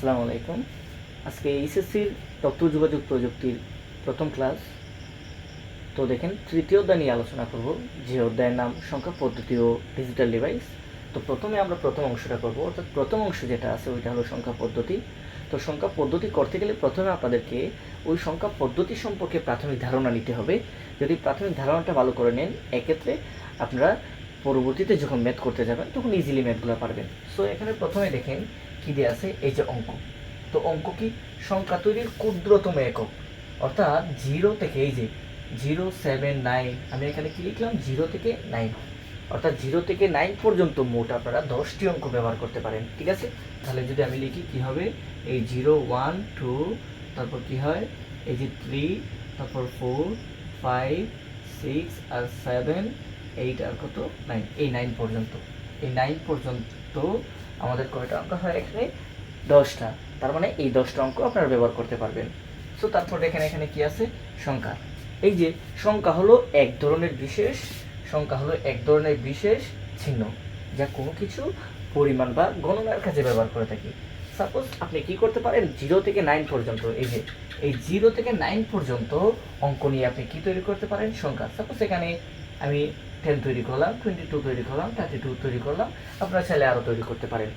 আসসালামু আলাইকুম। আজকে এইচএসসির তথ্য যোগাযোগ প্রযুক্তির প্রথম ক্লাস। তো দেখেন, তৃতীয় অধ্যায় নিয়ে আলোচনা করব, যে অধ্যায়ের নাম সংখ্যা, পদ্ধতি ও ডিজিটাল ডিভাইস তো প্রথমে আমরা প্রথম অংশটা করব, অর্থাৎ প্রথম অংশ যেটা আছে, ওইটা হলো সংখ্যা, পদ্ধতি। তো সংখ্যা, পদ্ধতি করতে গেলে প্রথমে আপনাদেরকে ওই সংখ্যা, পদ্ধতি সম্পর্কে প্রাথমিক ধারণা নিতে হবে। যদি প্রাথমিক ধারণাটা ভালো করে নেন, এক্ষেত্রে আপনারা পরবর্তীতে যখন ম্যাথ করতে যাবেন, তখন ইজিলি ম্যাথগুলো পারবেন। সো এখানে প্রথমে দেখেন কী দেওয়া আছে? এই যে অঙ্ক। তো অঙ্ক কি? সংখ্যা তৈরির ক্ষুদ্রতম একক। অর্থাৎ জিরো থেকে এই যে জিরো সেভেন নাইন আমি এখানে কি লিখলাম? জিরো থেকে নাইন অর্থাৎ জিরো থেকে নাইন পর্যন্ত মোট আপনারা দশটি অঙ্ক ব্যবহার করতে পারেন। ঠিক আছে? তাহলে যদি আমি লিখি, কি হবে? এই জিরো ওয়ান টু তারপর কি হয়? এই যে থ্রি তারপর ফোর ফাইভ সিক্স আর সেভেন এইট আর কত? নাইন এই নাইন পর্যন্ত। এই নাইন পর্যন্ত আমাদের কয়টা অঙ্ক হয় এখানে? দশটা। তার মানে এই দশটা অঙ্ক আপনারা ব্যবহার করতে পারবেন। সো তারপর দেখেন এখানে কি আছে? সংখ্যা। এই যে, সংখ্যা হলো এক ধরনের বিশেষ, সংখ্যা হলো এক ধরনের বিশেষ চিহ্ন, যা কোনো কিছু পরিমাণ বা গণনার কাজে ব্যবহার করে থাকি। সাপোজ আপনি কি করতে পারেন? জিরো থেকে নাইন পর্যন্ত, এই যে, এই জিরো থেকে নাইন পর্যন্ত অঙ্ক নিয়ে আপনি কি তৈরি করতে পারেন? সংখ্যা। সাপোজ এখানে আমি টেন তৈরি করলাম টোয়েন্টি টু তৈরি করলাম থার্টি টু তৈরি করলাম। আপনারা চাইলে আরও তৈরি করতে পারেন।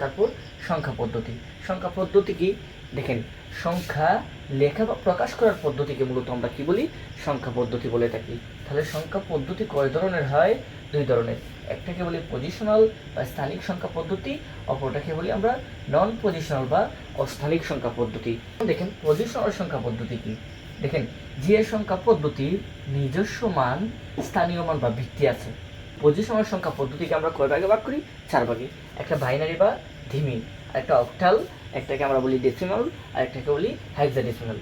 তারপর সংখ্যা পদ্ধতি। সংখ্যা পদ্ধতি কি? দেখেন, সংখ্যা লেখা বা প্রকাশ করার পদ্ধতিকে মূলত আমরা কি বলি? সংখ্যা পদ্ধতি বলে থাকি। তাহলে সংখ্যা পদ্ধতি কয় ধরনের হয়? দুই ধরনের। একটাকে বলি পজিশনাল বা স্থানিক সংখ্যা পদ্ধতি, অপরটাকে বলি আমরা নন পজিশনাল বা অস্থানিক সংখ্যা পদ্ধতি। দেখেন পজিশনাল সংখ্যা পদ্ধতি কি? দেখেন, যে সংখ্যা পদ্ধতির নিজস্ব মান, স্থানীয় মান বা ভিত্তি আছে পজিশনাল সংখ্যা পদ্ধতিকে আমরা কয় ভাগে ভাগ করি? চার ভাগে। একটা বাইনারি বা ধিমি একটা অক্টাল একটাকে আমরা বলি ডেসিমাল আর একটাকে বলি হেক্সাডেসিমাল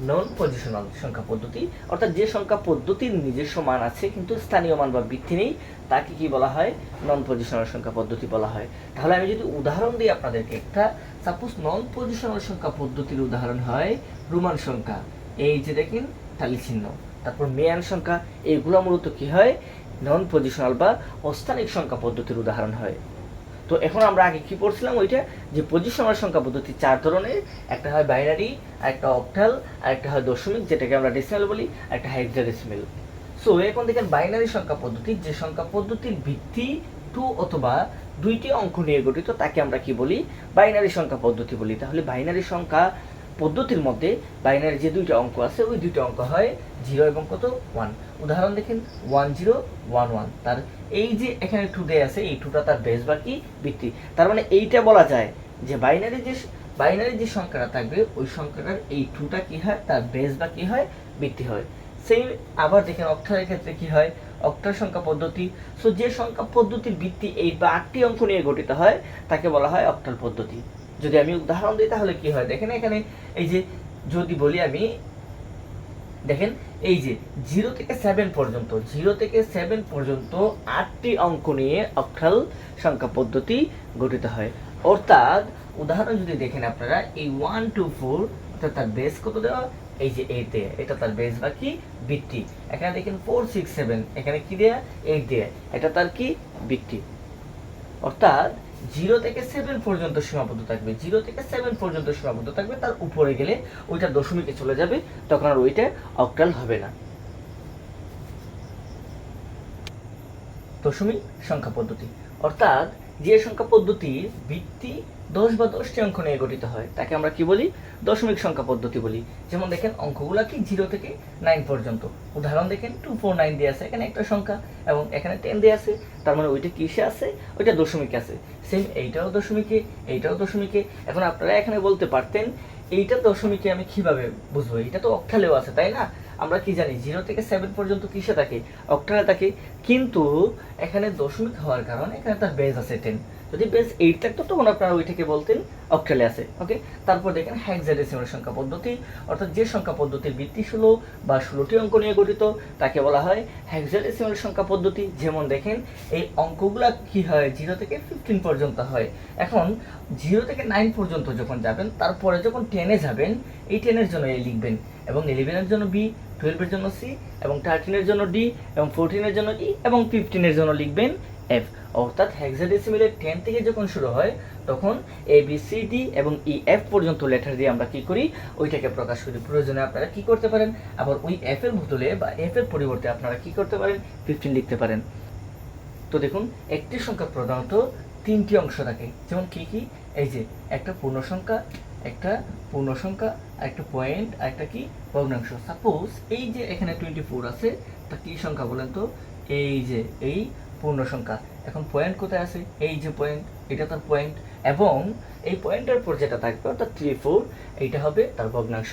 নন পজিশনাল সংখ্যা পদ্ধতি, অর্থাৎ যে সংখ্যা পদ্ধতির নিজস্ব মান আছে, কিন্তু স্থানীয় মান বা বৃদ্ধি নেই, তাকে কি বলা হয়? নন পজিশনাল সংখ্যা পদ্ধতি বলা হয়। তাহলে আমি যদি উদাহরণ দিই আপনাদেরকে একটা সাপোজ নন পজিশনাল সংখ্যা পদ্ধতির উদাহরণ হয় রোমান সংখ্যা। এই যে দেখেন, তালি চিহ্ন। তারপর মেয়ান সংখ্যা এইগুলো মূলত কি হয়? নন পজিশনাল বা অস্থানিক সংখ্যা পদ্ধতির উদাহরণ হয়। তো এখন আমরা আগে কি পড়ছিলাম ওইটা? যে পজিশনাল সংখ্যা পদ্ধতি চার ধরনের। একটা হয় বাইনারি একটা অপটাল আর একটা হয় দশমিক, যেটাকে আমরা ডেসিমেল বলি একটা একটা হেক্সাডেসিমেল সো এখন দেখেন বাইনারি সংখ্যা পদ্ধতি, যে সংখ্যা পদ্ধতির ভিত্তি টু অথবা দুইটি অঙ্ক নিয়ে গঠিত, তাকে আমরা কি বলি? বাইনারি সংখ্যা পদ্ধতি বলি। তাহলে বাইনারি সংখ্যা পদ্ধতির মধ্যে বাইনারি যে দুইটা অঙ্ক আছে, ওই দুইটা অঙ্ক হয় জিরো এবং কত? ওয়ান। উদাহরণ দেখেন, ওয়ান, জিরো, ওয়ান ওয়ান। তার এই যে এখানে টু ডে আছে, এই টুটা তার বেস বা কি ভিত্তি তার মানে এইটা বলা যায় যে বাইনারি যে বাইনারি যে সংখ্যাটা থাকবে, ওই সংখ্যাটার এই টুটা কি হয়? তার বেস বা কি হয় ভিত্তি হয়। সেই আবার দেখেন অক্টালের ক্ষেত্রে কি হয়? অক্টাল সংখ্যা পদ্ধতি। সো যে সংখ্যা পদ্ধতির ভিত্তি এই বা আটটি অঙ্ক নিয়ে গঠিত হয়, তাকে বলা হয় অক্টাল পদ্ধতি। যদি আমি উদাহরণ দিই, তাহলে কি হয়? দেখেন এখানে এই যে যদি বলি আমি, দেখেন এই যে জিরো থেকে সেভেন পর্যন্ত জিরো থেকে সেভেন পর্যন্ত আটটি অঙ্ক নিয়ে অক্টাল সংখ্যা পদ্ধতি গঠিত হয়। অর্থাৎ উদাহরণ যদি দেখেন আপনারা, এই ওয়ান টু ফোর অর্থাৎ তার বেস কত দেওয়া? এই যে এইট এটা তার বেস বা কি বৃত্তি এখানে দেখেন ফোর সিক্স সেভেন এখানে কি দেয়া? এইট দেয়া। এটা তার কি? বৃত্তি অর্থাৎ জিরো থেকে সেভেন পর্যন্ত সীমাবদ্ধ থাকবে। জিরো থেকে সেভেন পর্যন্ত সীমাবদ্ধ থাকবে, তার উপরে গেলে ওইটা দশমিকে চলে যাবে, তখন আর ওইটা অক্টাল হবে না। দশমিক সংখ্যা পদ্ধতি। অর্থাৎ যে সংখ্যা পদ্ধতির ভিত্তি দশ বা দশটি অঙ্ক নিয়ে গঠিত হয়। তাকে আমরা কি বলি? দশমিক সংখ্যা পদ্ধতি বলি। যেমন দেখেন, অঙ্কগুলা কি জিরো থেকে নাইন পর্যন্ত? উদাহরণ দেখেন টু ফোর নাইন দিয়ে আছে এখানে একটা সংখ্যা এবং এখানে টেন দিয়ে আছে। তার মানে ওইটা কিসে আছে? ওইটা দশমিকে আছে। সেম এইটাও দশমিকে এইটাও দশমিকে। এখন আপনারা এখানে বলতে পারতেন, এইটা দশমিকে আমি কীভাবে বুঝব? এটা তো অক্টালেও আছে, তাই না? আমরা কি জানি জিরো থেকে সেভেন পর্যন্ত কিসে থাকে? অক্টালে থাকে। কিন্তু এখানে দশমিক হওয়ার কারণে এখানে তার বেজ আছে টেন যদি বেস এইট থাকতো, তখন আপনারা ওইটাকে বলতেন অক্টালে আছে ওকে তারপর দেখেন হ্যাক্সাডেসিমাল সংখ্যা পদ্ধতি, অর্থাৎ যে সংখ্যা পদ্ধতির ভিত্তি ষোলো বা ষোলোটি অঙ্ক নিয়ে গঠিত, তাকে বলা হয় হ্যাক্সাডেসিমাল সংখ্যা পদ্ধতি। যেমন দেখেন, এই অঙ্কগুলা কি হয়? জিরো থেকে ফিফটিন পর্যন্ত হয়। এখন জিরো থেকে নাইন পর্যন্ত যখন যাবেন, তারপরে যখন টেনে যাবেন, এই টেনের জন্য এ লিখবেন এবং ইলেভেনের জন্য বি টুয়েলভের জন্য সি এবং থার্টিনের জন্য ডি এবং ফোরটিনের জন্য ই এবং ফিফটিনের জন্য লিখবেন এফ অর্থাৎ হেক্সাডেসিমেলের টেন থেকে যখন শুরু হয়, তখন এ বি সি ডি এবং ই এফ পর্যন্ত লেটার দিয়ে আমরা কি করি? ওইটাকে প্রকাশ করি। প্রয়োজনে আপনারা কি করতে পারেন? আবার ওই এফ এর বদলে বা এফ এর পরিবর্তে আপনারা কি করতে পারেন? ফিফটিন লিখতে পারেন। তো দেখুন, একটি সংখ্যা প্রধানত তিনটি অংশ থাকে। যেমন কি কি? এই যে, একটা পূর্ণ সংখ্যা, একটা পূর্ণ সংখ্যা, একটা পয়েন্ট আর একটা কি? ভগ্নাংশ। সাপোজ এই যে এখানে টোয়েন্টি ফোর আছে, তা কি সংখ্যা বলেন তো? এই যে, এই পূর্ণ সংখ্যা এখন পয়েন্ট কোথায় আছে? এই যে পয়েন্ট এটা তার পয়েন্ট এবং এই পয়েন্টের পর যেটা থাকবে, অর্থাৎ থ্রি ফোর এইটা হবে তার ভগ্নাংশ।